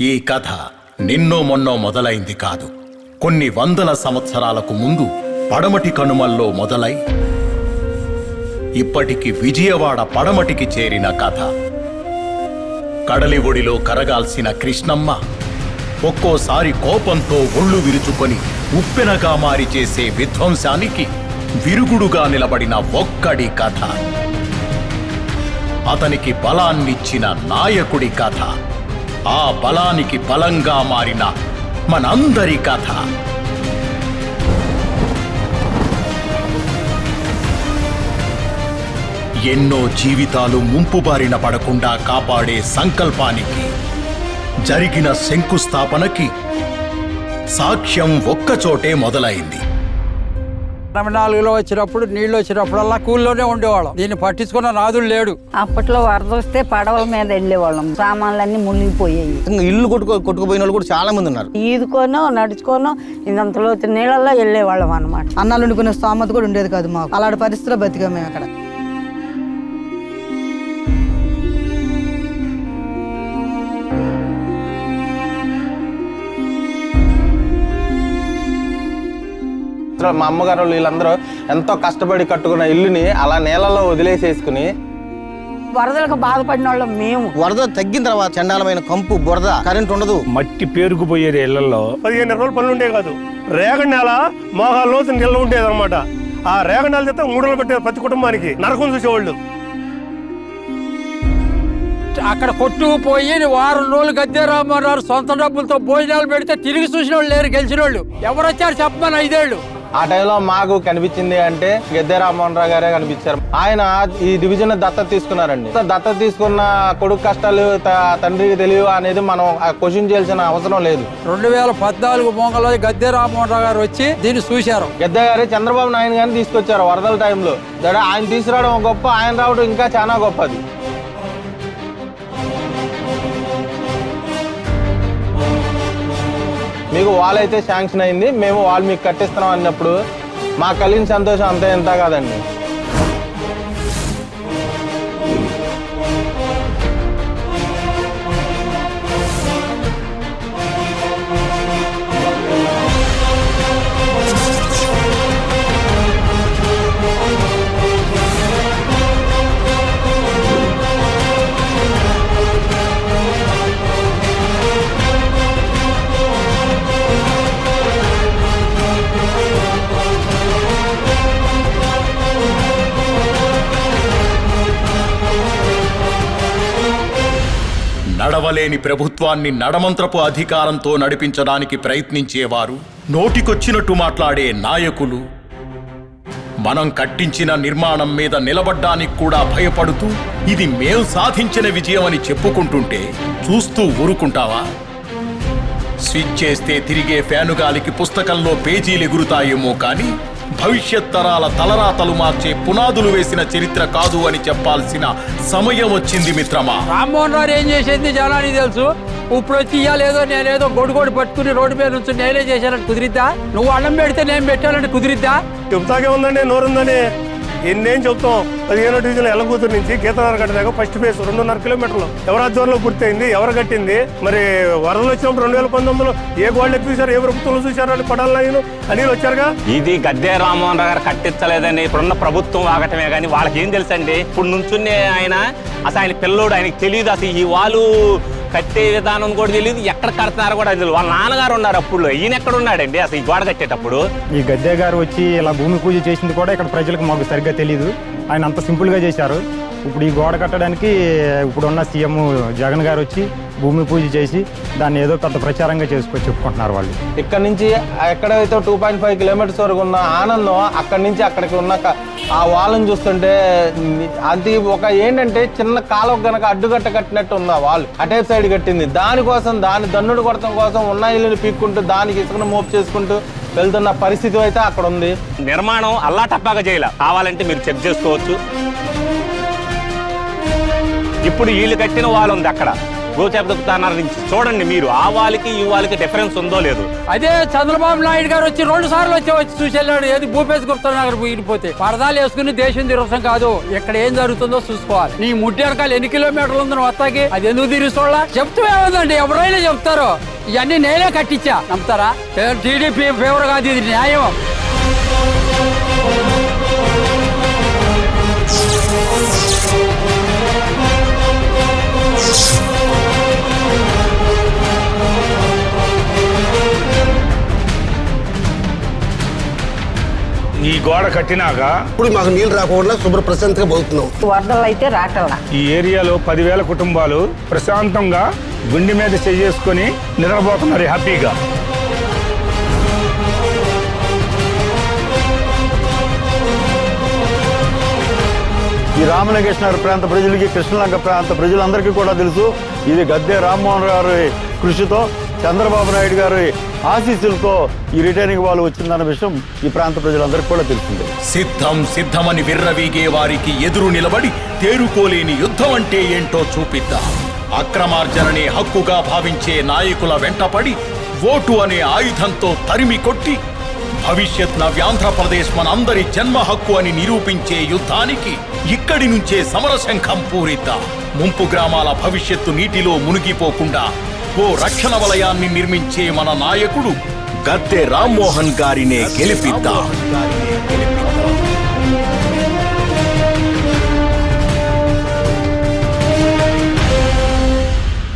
ఈ కథ నిన్నో మొన్నో మొదలైంది కాదు. కొన్ని వందల సంవత్సరాలకు ముందు పడమటి కనుమల్లో మొదలై ఇప్పటికి విజయవాడ పడమటికి చేరిన కథ. కడలి ఒడిలో కరగాల్సిన కృష్ణమ్మ ఒక్కోసారి కోపంతో ఒళ్ళు విరుచుకొని ఉప్పెనగా మారి చేసే విధ్వంసానికి విరుగుడుగా నిలబడిన ఒక్కడి కథ. అతనికి బలాన్నిచ్చిన నాయకుడి కథ. ఆ బలానికి బలంగా మారిన మనందరి కథ. ఎన్నో జీవితాలు ముంపుబారిన పడకుండా కాపాడే సంకల్పానికి జరిగిన శంకుస్థాపనకి సాక్ష్యం ఒక్కచోటే మొదలైంది. ఎనభై నాలుగులో వచ్చినప్పుడు నీళ్ళు వచ్చినప్పుడల్లా కూల్లోనే ఉండేవాళ్ళం. దీన్ని పట్టించుకున్న నాదుడు లేడు. అప్పట్లో వరద వస్తే పడవల మీద వెళ్ళేవాళ్ళం. సామాన్లన్నీ మునిగిపోయాయి ఇంకా ఇల్లు కొట్టుకో కొట్టుకుపోయిన వాళ్ళు కూడా చాలా మంది ఉన్నారు. ఈదుకోనో నడుచుకోనో ఇంతంతలో నీళ్ళల్లో వెళ్ళేవాళ్ళం అనమాట అన్నాలు వండుకునే స్తోమత కూడా ఉండేది కాదు మాకు. అలాంటి పరిస్థితిలో బతికాం మేము అక్కడ. అసలు మా అమ్మగారు వాళ్ళు వీళ్ళందరూ ఎంతో కష్టపడి కట్టుకున్న ఇల్లుని అలా నేలలో వదిలేసేసుకుని వరదలకు బాధపడిన వాళ్ళం మేము. వరద తగ్గిన తర్వాత చండాలమైన కంపు బురద కరెంట్ ఉండదు. మట్టి పేరుకుపోయేది ఇళ్ళలో పదిహేను రోజులు పనులు ఉండేవి కాదు. రేగడి నేల మోకాల లోతు నిల్వ ఉండేది అనమాట ఆ రేగడి నేల చేత మూడు పెట్టేది ప్రతి కుటుంబానికి నరకం చూసేవాళ్ళు. అక్కడ కొట్టుకుపోయి వారం రోజులు గద్దె రామన్నారు సొంత డబ్బులతో భోజనాలు పెడితే తిరిగి చూసిన వాళ్ళు లేరు గెలిచిన వాళ్ళు ఎవరు వచ్చారు చెప్పమని ఐదేళ్ళు? ఆ టైంలో మాకు కనిపించింది అంటే గద్దె రామ్మోహన్ రావు గారే కనిపించారు. ఆయన ఈ డివిజన్ దత్తత తీసుకున్నారండి. దత్తత తీసుకున్న కొడుకు కష్టాలు తండ్రికి తెలియవు అనేది మనం క్వశ్చన్ చేయాల్సిన అవసరం లేదు. రెండు వేల పద్నాలుగు మోంగలో గద్దె రామ్మోహన్ రావు గారు వచ్చి దీన్ని చూశారు. గద్దె గారు చంద్రబాబు నాయుడు గారిని తీసుకొచ్చారు వరదల టైంలో. ఆయన తీసుకురావడం గొప్ప ఆయన రావడం ఇంకా చాలా గొప్పది. మీకు వాల్ అయితే శాంక్షన్ అయింది. మేము వాళ్ళు మీకు కట్టిస్తున్నాం అన్నప్పుడు మాకు కలిగిన సంతోషం అంతా ఎంత కాదండి? లేని ప్రభుత్వాన్ని నడమంత్రపు అధికారంతో నడిపించడానికి ప్రయత్నించేవారు నోటికొచ్చినట్టు మాట్లాడే నాయకులు మనం కట్టించిన నిర్మాణం మీద నిలబడ్డానికి కూడా భయపడుతూ ఇది మేం సాధించిన విజయం అని చెప్పుకుంటుంటే చూస్తూ ఊరుకుంటావా? స్విచ్ చేస్తే తిరిగే ఫ్యాను గాలికి పుస్తకంలో పేజీలు ఎగురుతాయేమో కానీ భవిష్యత్ తరాల తలరాతలు మార్చే పునాదులు వేసిన చరిత్ర కాదు అని చెప్పాల్సిన సమయం వచ్చింది మిత్రమా. రామ్మోహన్ రావు ఏం చేసేది జనానికి తెలుసు? ఇప్పుడు వచ్చి ఇయ్యాలేదో నేనేదో గొడుగోడు పట్టుకుని రోడ్డు మీద నుంచి నేనే చేశానని కుదిరిద్దా? నువ్వు అన్నం పెడితే నేను పెట్టానంటే కుదిరిద్దా? చెబుతాకే ఉందండి నోరుందని. ఎన్నేం చెప్తాం పదిహేనో డివిజన్ ఎల్లకూతురు నుంచి గీతనగర్ గట్ట దాకా ఫస్ట్ ఫేజ్ రెండున్నర కిలోమీటర్లు. ఎవరు ఆధ్వర్యంలో పూర్తయింది ఎవరు కట్టింది? మరి వరదలు వచ్చినప్పుడు రెండు వేల పంతొమ్మిదిలో ఏ గోల్డ్ చూశారు ఏ ప్రభుత్వంలో చూశారు? అని పడాలి నేను అనిల్ వచ్చారుగా? ఇది గద్దె రామ్మోహన్ రావు గారు కట్టించలేదని ఇప్పుడున్న ప్రభుత్వం ఆగటమే కానీ వాళ్ళకి ఏం తెలుసండి? ఇప్పుడు నుంచునే ఆయన అసలు ఆయన పిల్లోడు ఆయనకి తెలియదు అసలు ఈ వాళ్ళు కట్టే విధానం కూడా తెలియదు. ఎక్కడ కడుతున్నారో కూడా తెలియదు. వాళ్ళ నాన్నగారు ఉన్నారు అప్పుడు ఈయన ఎక్కడ ఉన్నాడండి? అసలు ఈ గోడ కట్టేటప్పుడు? ఈ గద్దె గారు వచ్చి ఇలా భూమి పూజ చేసింది కూడా ఇక్కడ ప్రజలకు మాకు సరిగ్గా తెలియదు ఆయన అంత సింపుల్గా చేశారు. ఇప్పుడు ఈ గోడ కట్టడానికి ఇప్పుడున్న సీఎం జగన్ గారు వచ్చి భూమి పూజ చేసి దాన్ని ఏదో పెద్ద ప్రచారంగా చేసుకొని చెప్పుకుంటున్నారు వాళ్ళు. ఇక్కడ నుంచి ఎక్కడైతే టూ పాయింట్ ఫైవ్ కిలోమీటర్స్ వరకు ఉన్న ఆనందం అక్కడి నుంచి అక్కడికి ఉన్న ఆ వాళ్ళని చూస్తుంటే అది ఒక ఏంటంటే చిన్న కాలువ గనక అడ్డుగట్ట కట్టినట్టు ఉంది ఆ వాల్ అటేప్ సైడ్ కట్టింది. దానికోసం దాని దన్నుడు కొడతం కోసం ఉన్న ఇల్లుని పీక్కుంటూ దానికి ఇసుకను మోపు చేసుకుంటూ వెళ్తున్న పరిస్థితి అయితే అక్కడ ఉంది. నిర్మాణం అల్లా టప్పాగా చేయాల. కావాలంటే మీరు చెక్ చేసుకోవచ్చు. ఇప్పుడు వీళ్ళు కట్టిన వాళ్ళు ఉంది అక్కడ. గోచేప దొక్కుతున్నారు చూడండి మీరు ఆ వాళ్ళకి ఈ వాళ్ళకి డిఫరెన్స్ ఉందో లేదు. అదే చంద్రబాబు నాయుడు గారు వచ్చి రెండు సార్లు వచ్చి వచ్చి చూసి వెళ్ళాడు ఏది భూపేశ్ గుప్తా నగర్ పోయిపోతే పరదాలు వేసుకుని దేశం తిరగటం కాదు. ఇక్కడ ఏం జరుగుతుందో చూసుకోవాలి. నీ ముడ్డి వెనకాల ఎన్ని కిలోమీటర్లు ఉందని వస్తాకి అది ఎందుకు తిరుగుతోళ్ళ చెప్తూ ఏముందండి? ఎవరైనా చెప్తారు. ఇవన్నీ నేనే కట్టించా. నమ్ముతారా? టీడీపీ ఫేవర్ కాదు ఇది న్యాయం. ఈ గోడ కట్టినాక ఇప్పుడు మాకు నీళ్ళు రాకుండా శుభ్ర ప్రశాంతంగా పోతున్నాం. వరదలు అయితే రాటల్లా ఈ ఏరియాలో పదివేల కుటుంబాలు ప్రశాంతంగా గుండె మీద చేసుకొని నిద్రపోతున్నారు హ్యాపీగా. ఈ రామలింగేశ్వర ప్రాంత ప్రజలకి కృష్ణలంక ప్రాంత ప్రజలందరికీ కూడా తెలుసు ఇది గద్దె రామ్మోహన్ గారి కృషితో చంద్రబాబు నాయుడు గారి ఆశీస్సులతో ఈ రిటైనింగ్ వాళ్ళు వచ్చిందన్న విషయం ఈ ప్రాంత ప్రజలందరికీ కూడా తెలిసిందే సిద్ధం సిద్ధమని విర్రవీగే వారికి ఎదురు నిలబడి తేరుకోలేని యుద్ధం అంటే ఏంటో చూపిద్దాం. అక్రమార్జననే హక్కుగా భావించే నాయకుల వెంటపడి ఓటు అనే ఆయుధంతో తరిమి కొట్టి భవిష్యత్ నవ్యాంధ్రప్రదేశ్ మనందరి జన్మ హక్కు అని నిరూపించే యుద్ధానికి ఇక్కడి నుంచే సమరశంఖం పూరిద్దాం. ముంపు గ్రామాల భవిష్యత్తు నీటిలో మునిగిపోకుండా ఓ రక్షణ వలయాన్ని నిర్మించే మన నాయకుడు గద్దె రామ్మోహన్ గారినే గెలిపిద్దాం.